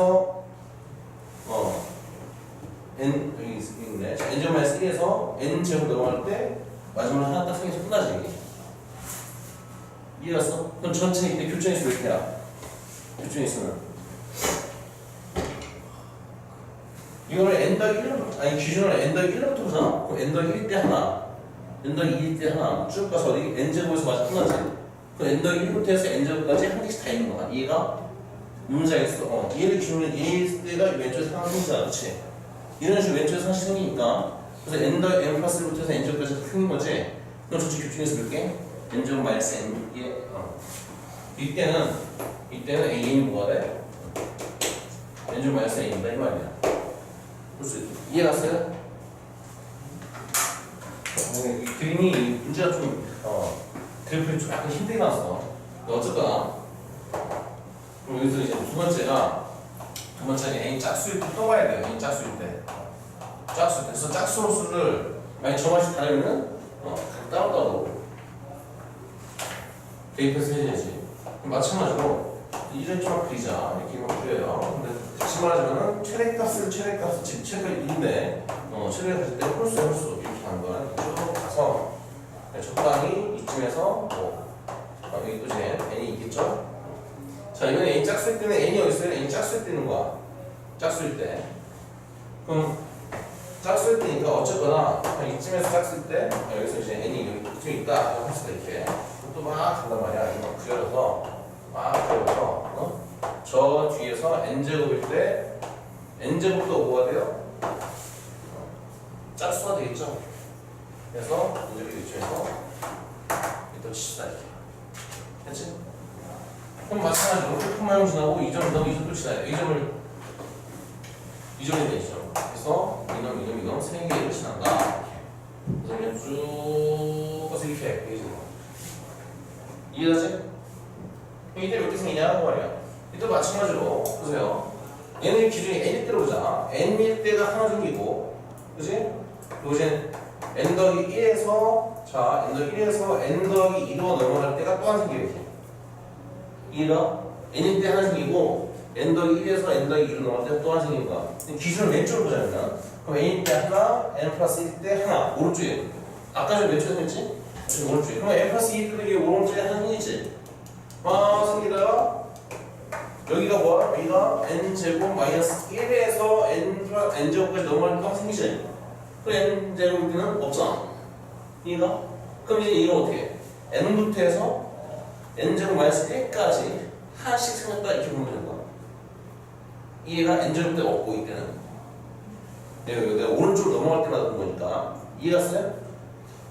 에서 어 n 여기 있- 있네. 자, n 제곱 마이너스 1에서 n 제곱 넘어갈 때 마지막으로 하나 딱 생겨서 끝나지. 이해갔어? 그럼 전체 이때 교정의 수 몇 개야? 교정의 수는 이거를 n 더하기 1로 아니 기준으로 n 더하기 1로부터 보잖아. 그럼 n 더하기 1대 하나, n 더하기 2일 때 하나 쭉 가서 어디 n 제곱에서 마저 끝나지. 그럼 n 더하기 1부터 해서 n 제곱까지 한 개씩 다 있는 거야. 이해가? 문자였어. 어, 얘를 기준으로 얘일 때가 하나 생기잖아. 그치? 이런 식으로 하나씩 생기니까 그래서 n 더 n 플러스 1부터 해서 n 제곱까지 생긴 거지. 그럼 저쪽 교중에서 몇 개? n 제곱 마이너스 n 예. 어. 이때는 이때는 a는 뭐가 돼? n 제곱 마이너스 a인다 이 말이야. 그래서 이해갔어요? 네, 이 그림이 문제가 좀 어, 그래프가 좀 약간 힘들게 나왔어. 어쨌거나 그럼 여기서 이제 두 번째가 두 번째는 n 짝수일 때또 봐야 돼요. n 짝수일 때. 짝수. 그래서 짝수 수를 만약 저 맛이 다르면은 어, 각 따로따로 대입해서 해야지. 마찬가지로 좀 그리자. 이렇게 막 그려요. 근데 다시 말하자면은 최대값을 최대값을 지금 최대가 1인데 어, 갔을 때 홀수 홀수 이렇게 하는 거야. 쭉 가서 적당히 이쯤에서 뭐 아, 여기 또 이제 n이 있겠죠? 자 이번에 n 짝수일 때는 n이 어디 있어요? n 짝수일 때 있는 거야 짝수일 때 그럼 짝수일 때니까 어쨌거나 한 이쯤에서 짝수일 때 아, 여기서 이제 n이 여기 이쯤에 있다 때 이렇게 또 막 간단 말이야 이거 막 그려서 막 그려서 어? 저 뒤에서 n제곱일 때 n제곱도 뭐가 돼요? 어, 짝수가 되겠죠? 그래서 이제 이쯤에서 또 칩시다 이렇게 됐지? 그럼 마찬가지로 콤마형 지나고 이 점, 이점 2점도 지나요. 이 점을 이 점이 되죠. 그래서 이놈, 이놈, 이놈 세 개를 지난다. 그래서 그냥 쭉 가서 이렇게 이게 되는 거. 이해하지? 이들 몇개 생기냐고 뭐 말이야. 이때 마찬가지로 보세요. 얘는 기준이 n일 때로 보자. n일 때가 하나 생기고, 그지? 로젠 n 더하기 1에서 자 n 더하기 1에서 n 더하기 2로 넘어갈 때가 또 하나 생기고. 1어 n일 때 하나 생기고 n 더 1에서 n 더 2로 넘어갈 때또 하나씩인 거야 기준을 왼쪽으로 보자면 그럼 n일 때 하나 n 플러스 1 때 하나 오른쪽에 아까 전에 몇초 생겼지? 지금 오른쪽에 그럼 n 플러스 e 2때 이게 오른쪽에 하나 생기지? 아, 맞습니다 여기가 뭐야? 여기가 n 제곱 마이너스 1에서 n 플러스 n 제곱까지 넘어갈 때 생기지 그럼 n 제곱은 없잖아 이해가? 그럼 이제 이거 어떻게 해? n부터 해서 n제곱 마이너스 1까지 하나씩 생겼다 이렇게 보면 거야. 이해가 n제곱 때 없고 이때는 내가, 내가 오른쪽으로 넘어갈 때마다 본 거니까 이해갔어요?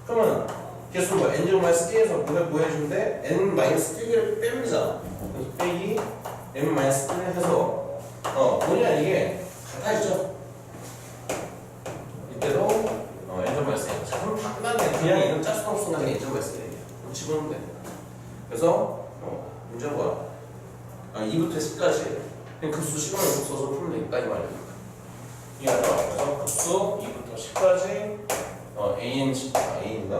그러면 계속 뭐 n제곱 마이너스 1에서 뭐해 뭐 해주는데 n 마이너스 1을 빼면 되잖아. 그래서 빼기 n 마이너스 1을 해서 어 뭐냐 이게 같아지죠? 이때로 어 n제곱 마이너스 1. 자 그럼 간단해 그냥 이런 짝수가 없으면 그냥 n제곱 마이너스 1이야. 집어넣으면 돼. 그래서 어, 문제가 뭐야? 아, 2부터 10까지 그냥 급수 시간을 좀 써서 풀면 되겠다 이 말이야. 이해하죠? 그래서 급수 2부터 10까지 어, a는 아, a인가?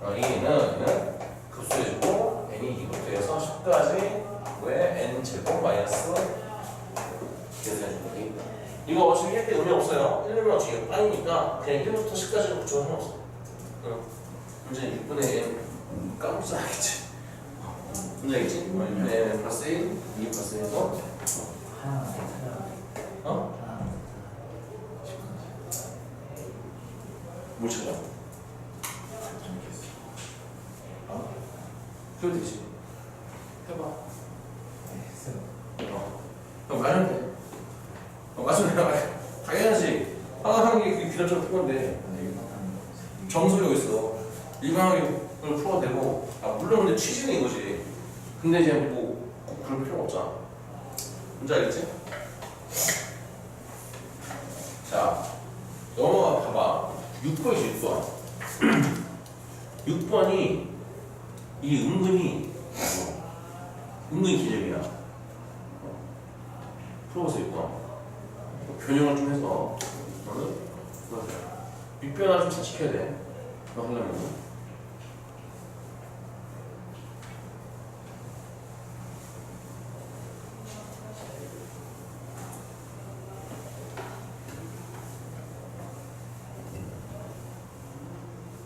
어, a는 급수해주고 n이 2부터 해서 10까지 왜 n 제곱 마이너스 계산해주면 되겠다. 이거 어차피 1대 의미 없어요. 1면 어차피 아니니까 그냥 1부터 10까지는 붙여도 상관없어. 응. 문제 6분의 n 까먹지 않겠지. 뭐 6분의 n 플러스 1, 2 플러스 1도 하나 찾아. 어? 하나. 뭘 찾아? 어? 그래도 되지. 해봐. 어. 어, 말하면 돼. 어, 맞으면 당연하지. 하나 하는 게푼 건데. 정석이 어디 있어? 일반하게 되고. 아, 물론 근데 취지는 이거지. 근데 이제 뭐꼭 그럴 필요가 없잖아. 뭔지 알겠지? 자, 넘어가 봐봐. 6번이지, 6번. 6번이 이게 은근히 어, 은근히 기적이야. 어. 풀어보세요, 6번. 변형을 좀 해서 너는 밑변화 좀잘 지켜야 돼. 너 하려면.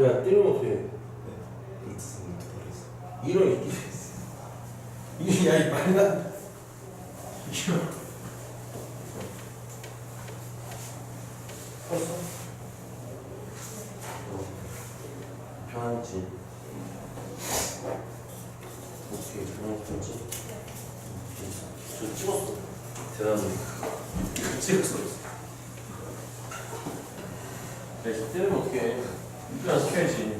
야 때리면 어떡해. 모르겠어. 이런 이끼 이게 야이 말나. 이거 어떻게 저 찍었어. 야 때리면 어떡해 입변 시켜야지.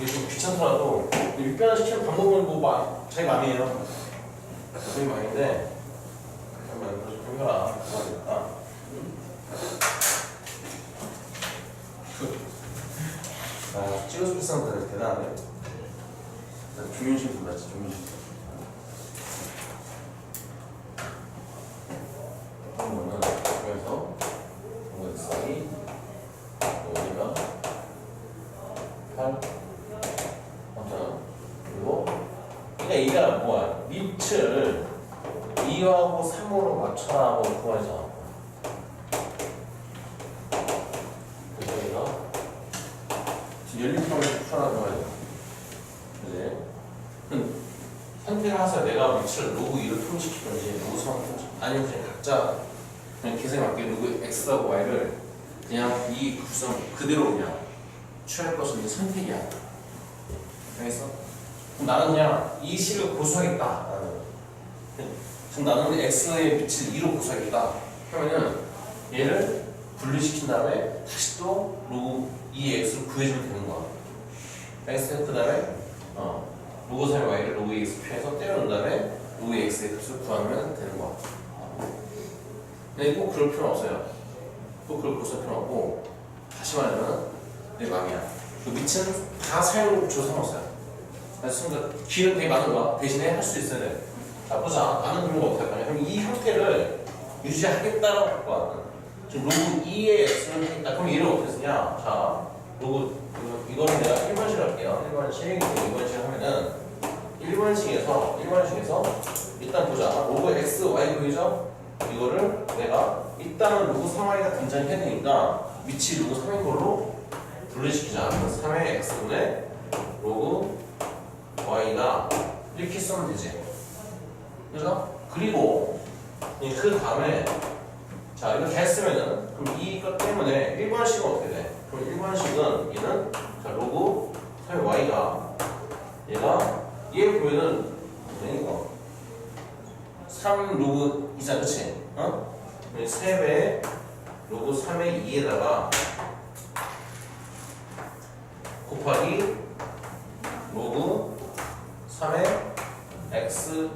이게 좀 귀찮더라도 입변 시키는 방법은 뭐 마, 자기 마음이에요. 자기 마음인데 잠깐만 이거 좀 해봐라. 그만하겠다. 아 찍어줄 사람 대단하네 나 조윤식 몰랐지 조윤식 그러면은 여기서 이거 사이 여기가 8 아무튼 그리고 그러니까 이가 뭐야 밑을 2하고 3으로 맞춰라 하고 그 말이잖아 그래서 여기가 열림탕을 풀어라는 말이야 그지? 그럼 선택을 하세요. 내가 밑을 로그 2로 통시키든지 로그 3으로 통시 아니면 그냥 각자 그냥 계산에 맞게 로그 x하고 y를 그냥 이 구성 그대로 그냥 취할 것은 네 선택이야. 알겠어? 그럼 나는 그냥 이 식을 고수하겠다. 나는 그럼 나는 x의 밑을 2로 고수하겠다. 그러면은 얘를 분리시킨 다음에 다시 또 로그 2x를 구해주면 되는 거야. 알겠어? 그 다음에 어, 로그 3의 y를 로그 x 표해서 때려놓은 다음에 로그 x의 값을 구하면 되는 거야. 근데 꼭 그럴 필요는 없어요. 꼭 고수할 필요는 없고 다시 말하면 내 맘이야. 그 밑은 다 사용으로 줘 상관없어요. 그래서 순간 기회는 되게 많은 거야. 대신에 할 수 있어야 돼. 자 보자. 나는 그런 거 어떻게 할 거냐 그럼 이 형태를 유지하겠다라고 할 거야 지금 로그 2의 x를 하겠다 그럼 얘를 어떻게 쓰냐? 자 로그 이거, 이거는 내가 1번식 할게요. 1번식. 2번식 하면은 1번식에서 1번식에서 일단 보자. 로그 x, y 보이죠? 이거를 내가 일단은 로그 3y가 등장해야 되니까 위치 로그 3인 걸로 분리시키자. 그래서 3의 x분의 로그 y가 이렇게 쓰면 되지. 그죠? 그리고 이그 다음에 자 이렇게 했으면은 그럼 이것 때문에 1번 식은 어떻게 돼? 그럼 1번 식은 얘는 자 로그 3의 y가 얘가 얘 보면은 이거 3 로그 2자 그치? 어? 3배 로그 3의 2에다가 곱하기 로그 3의 x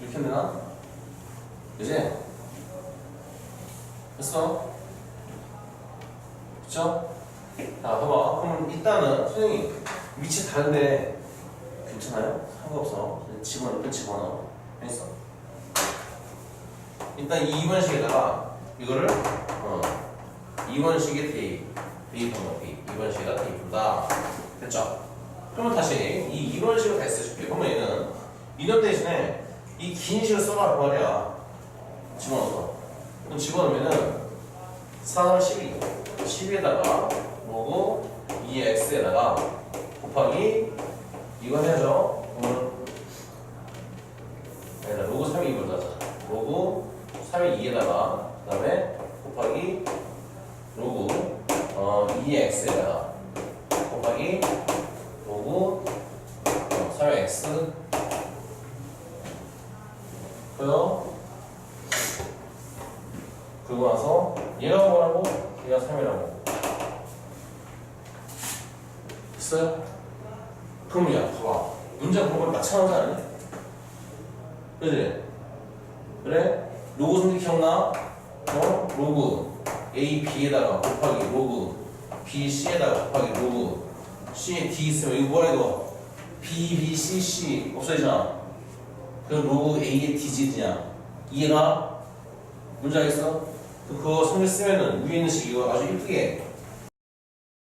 이렇게 되나? 그지? 됐어? 그쵸? 자 봐봐. 그럼 일단은 선생님 위치 다른데 괜찮아요? 상관없어. 집어넣으면 집어넣어. 했어? 일단 이 2번식에다가 이거를 어 2번식에 대입 대입한 거 대입. 2번식에다 대입한다. 됐죠? 그러면 다시 이 2번식을 다시 써줄게. 그러면 얘는 이런 대신에 이 긴 식을 써라 그 말이야. 집어넣어서 그럼 집어넣으면은 4월 12 12에다가 로그 2x에다가 곱하기 이거 해야죠. 그러면 로그 3이 이걸 넣자. 로그 3의 2에다가 그 다음에 곱하기 로그 어, 2x에다가 곱하기 로그 어, 3의 x 그요 그리고 나서 얘가 뭐라고? 얘가 3이라고 됐어요? 그럼 야 봐봐 그런 걸 마찬가지 아니야? 그지? 그래? 로그 선택 기억나? 어? 로그 A, B에다가 곱하기 로그 B, C에다가 곱하기 로그 C에 D 있으면 이거 뭐야 이거 B, B, C, C 없어지잖아 그럼 로그 A에 D지냐 이해가? 문제 알겠어? 그- 그거 성질 쓰면은 위에 있는 식 이거 아주 이쁘게